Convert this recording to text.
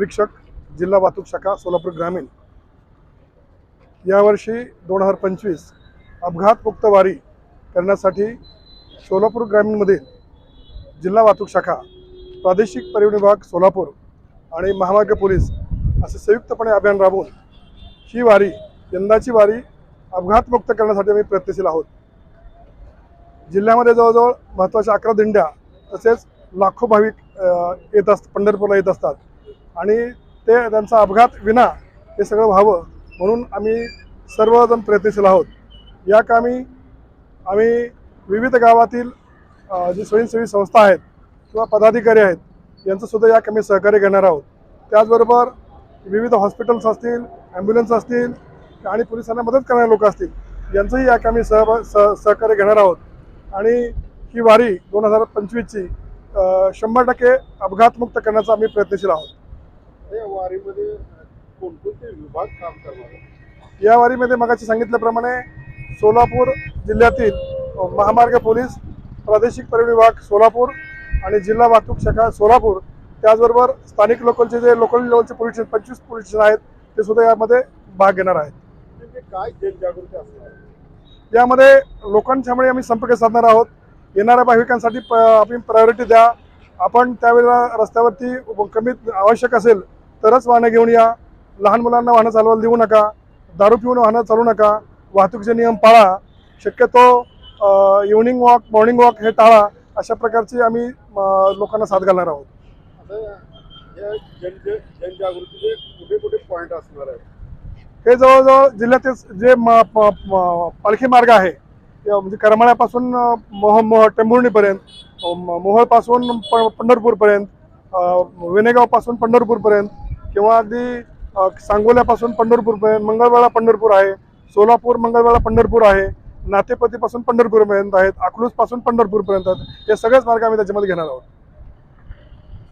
निरीक्षक जिल्हा वाहतूक शाखा सोलापूर ग्रामीण. यावर्षी दोन हजार पंचवीस अपघातमुक्त वारी करण्यासाठी सोलापूर ग्रामीणमधील जिल्हा वाहतूक शाखा प्रादेशिक परिवहन विभाग सोलापूर आणि महामार्ग पोलीस असे संयुक्तपणे अभियान राबवून ही वारी यंदाची वारी अपघातमुक्त करण्यासाठी आम्ही प्रयत्नशील आहोत. जिल्ह्यामध्ये जवळजवळ महत्त्वाच्या अकरा दिंड्या तसेच लाखो भाविक येत असत पंढरपूरला येत असतात. आणि ते त्यांचा अपघात विना हे सगळं व्हावं म्हणून आम्ही सर्वजण प्रयत्नशील आहोत. या कामी आम्ही विविध गावातील जी स्वयंसेवी संस्था आहेत किंवा पदाधिकारी आहेत यांचंसुद्धा या कामी सहकार्य घेणार आहोत. त्याचबरोबर विविध हॉस्पिटल्स असतील ॲम्ब्युलन्स असतील आणि पोलिसांना मदत करणारे लोक असतील यांचंही या कामी सह सह सहकार्य घेणार आहोत. आणि ही वारी दोन हजार पंचवीसची शंभर टक्के अपघातमुक्त करण्याचा आम्ही प्रयत्नशील आहोत. वारीमध्ये कोणकोणते विभाग काम करणार? या वारीमध्ये मगाशी सांगितल्याप्रमाणे सोलापूर जिल्ह्यातील महामार्ग पोलीस प्रादेशिक परिवहन विभाग सोलापूर आणि जिल्हा वाहतूक शाखा सोलापूर त्याचबरोबर स्थानिक लोकलचे जे लोकल लेवलचे पोलीस स्टेशन पंचवीस पोलीस स्टेशन आहेत ते सुद्धा यामध्ये भाग घेणार आहेत काय जनजागृती असणार? यामध्ये लोकांच्यामुळे आम्ही संपर्क साधणार आहोत येणाऱ्या भाविकांसाठी प आपण प्रायोरिटी द्या आपण त्यावेळेला रस्त्यावरती कमीत आवश्यक असेल तरच वाहनं घेऊन या. लहान मुलांना वाहनं चालवायला देऊ नका. दारू पिऊन वाहनं चालवू नका. वाहतुकीचे नियम पाळा. शक्यतो इव्हनिंग वॉक मॉर्निंग वॉक हे टाळा. अशा प्रकारची आम्ही लोकांना साथ घालणार आहोत. जनजागृतीचे कुठे कुठे पॉईंट असणार आहे हे जवळजवळ जिल्ह्यातील जे पालखी मार्ग आहे ते म्हणजे करमाळ्यापासून मोह मोह टेंभुर्णीपर्यंत मोहोळपासून प पंढरपूरपर्यंत अ, वेणेगावपासून पंढरपूरपर्यंत किंवा अगदी सांगोल्यापासून पंढरपूरपर्यंत मंगळवेळा पंढरपूर आहे सोलापूर मंगळवेळा पंढरपूर आहे नातेपतीपासून पंढरपूरपर्यंत आहेत अकलूजपासून पंढरपूरपर्यंत आहेत हे सगळेच मार्ग आम्ही त्याच्यामध्ये घेणार आहोत.